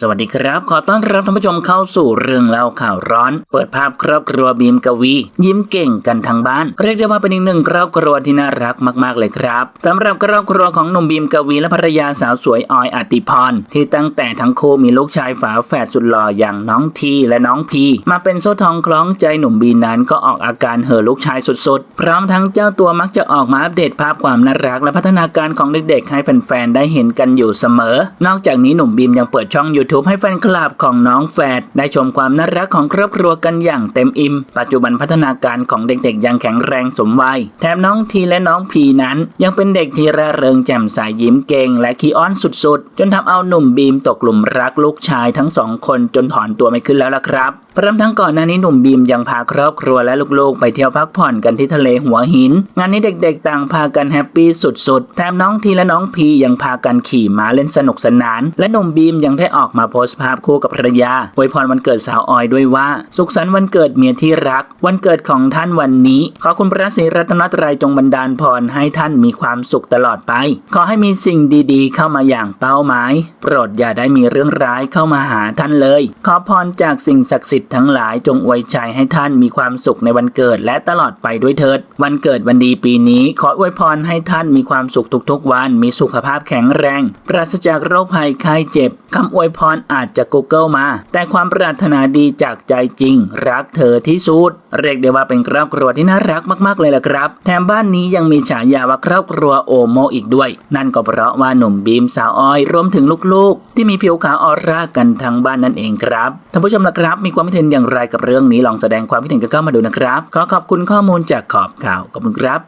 สวัสดีครับ ขอต้อนรับท่านผู้ชมเข้าสู่เรื่องเล่าข่าวร้อน เปิดภาพครอบครัวบีมกวี ยิ้มเก่งกันทั้งบ้าน เรียกได้ว่าเป็นอีกหนึ่งครอบครัวที่น่ารักมากๆเลยครับสำหรับครอบครัวของหนุ่มบีมกวีและภรรยาสาวสวยออยอติพร ที่ตั้งแต่ทั้งคู่มีลูกชายฝาแฝดสุดหล่ออย่างน้องทีและน้องพีมาเป็นโซ่ทองคล้องใจหนุ่มบีนั้นก็ออกอาการเห่อลูกชายสุดๆ พร้อมทั้งเจ้าตัวมักจะออกมาอัปเดตภาพความน่ารักและพัฒนาการของเด็กๆให้แฟนๆได้เห็นกันอยู่เสมอ นอกจากนี้หนุ่มบีมยังเปิดช่อง YouTube ให้แฟนคลับของน้องแฝดได้ชมความน่ารักของครอบครัวกันอย่างเต็มอิ่ม ปัจจุบันพัฒนาการของเด็กๆยังแข็งแรงสมวัย แถมน้องทีและน้องพีนั้น ยังเป็นเด็กที่ร่าเริงแจ่มใสยิ้มเก่ง และขี้อ้อนสุดๆ จนทำเอาหนุ่มบีมตกหลุมรักลูกชายทั้งสองคนจนถอนตัวไม่ขึ้นแล้วล่ะครับ พร้อมทั้งก่อนหน้านี้หนุ่มบีมยังพาครอบครัวและลูกๆ ไปเที่ยวพักผ่อนกันที่ทะเลหัวหิน งานนี้เด็กๆ ต่างพากันแฮปปี้สุดๆ แถมน้องทีและน้องพียังพากันขี่ม้าเล่นสนุกสนาน และหนุ่มบีมยังได้ออกมาโพสต์ภาพคู่กับภรรยาอวยพรวันเกิดสาวออยด้วยว่า สุขสันต์วันเกิดเมียที่รัก วันเกิดของท่านวันนี้ ขอคุณพระศรีรัตนตรัยจงบันดาลพรให้ท่านมีความสุขตลอดไป ขอให้มีสิ่งดีๆ เข้ามาอย่างเป้าหมาย โปรดอย่าได้มีเรื่องร้ายเข้ามาหาท่านเลย ขอพรจากสิ่งศักดิ์สิทธิทั้งหลายจงอวยชัยให้ท่านมีความสุขในวันเกิดและตลอดไปด้วยเถิด วันเกิดวันดีปีนี้ ขออวยพรให้ท่านมีความสุขทุกๆ วันมีสุขภาพแข็งแรง ปราศจากโรคภัยไข้เจ็บคำอวยพรอาจจะ Google มา แต่ความปรารถนาดีจากใจจริง รักเธอที่สุดเรียกได้ว่าเป็นครอบครัวที่น่ารักมากๆเลยล่ะครับ แถมบ้านนี้ยังมีฉายาว่าครอบครัวโอโมอีกด้วย นั่นก็เพราะว่าหนุ่มบีมสาวออยรวมถึงลูกๆ ที่มีผิวขาวออร่ากันทั้งบ้านนั่นเองครับท่านผู้ชมนะครับมีความเห็นอย่างไรกับเรื่องนี้ลองแสดงความคิดเห็นกันเข้ามาดูนะครับ ขอขอบคุณข้อมูลจากขอบข่าวขอบคุณครับ